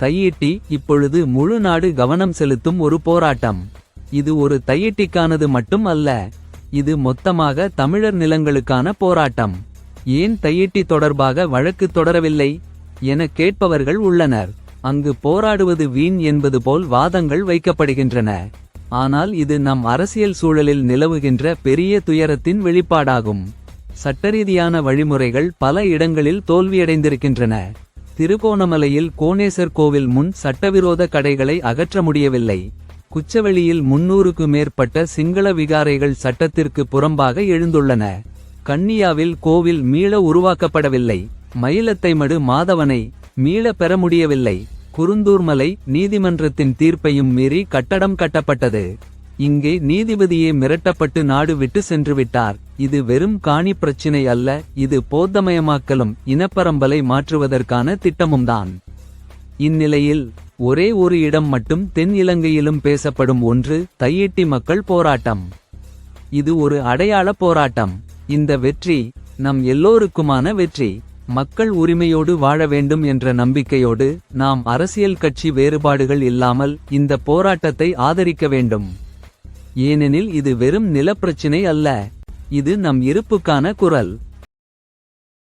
தையிட்டி இப்பொழுது முழு நாடு கவனம் செலுத்தும் ஒரு போராட்டம். இது ஒரு தையிட்டிக்கானது மட்டும் அல்ல இது மொத்தமாக தமிழர் நிலங்களுக்கான போராட்டம். ஏன் தையிட்டி தொடர்பாக வழக்கு தொடரவில்லை? என கேட்பவர்கள் உள்ளனர். அங்கு போராடுவது வீண் என்பது போல் வாதங்கள் வைக்கப்படுகின்றன. ஆனால் இது நம் அரசியல் சூழலில் நிலவுகின்ற பெரிய துயரத்தின் வெளிப்பாடாகும். சட்டரீதியான வழிமுறைகள் பல இடங்களில் தோல்வியடைந்திருக்கின்றன. திருகோணமலையில் கோணேசர் கோவில் முன் சட்டவிரோத கடைகளை அகற்ற முடியவில்லை. குச்சவெளியில் முன்னூறுக்கு மேற்பட்ட சிங்கள விகாரைகள் சட்டத்திற்கு புறம்பாக எழுந்துள்ளன. கன்னியாவில் கோவில் மீள உருவாக்கப்படவில்லை. மயிலத்தைமடு மாதவனை மீள பெற முடியவில்லை. குறுந்தூர்மலை நீதிமன்றத்தின் தீர்ப்பையும் மீறி கட்டடம் கட்டப்பட்டது. இங்கே நீதிபதியே மிரட்டப்பட்டு நாடு விட்டு சென்றுவிட்டார். இது வெறும் காணி பிரச்சினை அல்ல இது போத்தமயமாக்கலும் இனப்பரம்பலை மாற்றுவதற்கான திட்டமும்தான். இந்நிலையில் ஒரே ஒரு இடம் மட்டும் தென் இலங்கையிலும் பேசப்படும் ஒன்று தையிட்டி மக்கள் போராட்டம். இது ஒரு அடையாள போராட்டம். இந்த வெற்றி நம் எல்லோருக்குமான வெற்றி. மக்கள் உரிமையோடு வாழ வேண்டும் என்ற நம்பிக்கையோடு நாம் அரசியல் கட்சி வேறுபாடுகள் இல்லாமல் இந்த போராட்டத்தை ஆதரிக்க வேண்டும். ஏனெனில் இது வெறும் நிலப்பிரச்சினை அல்ல இது நம் இருப்புக்கான குரல்.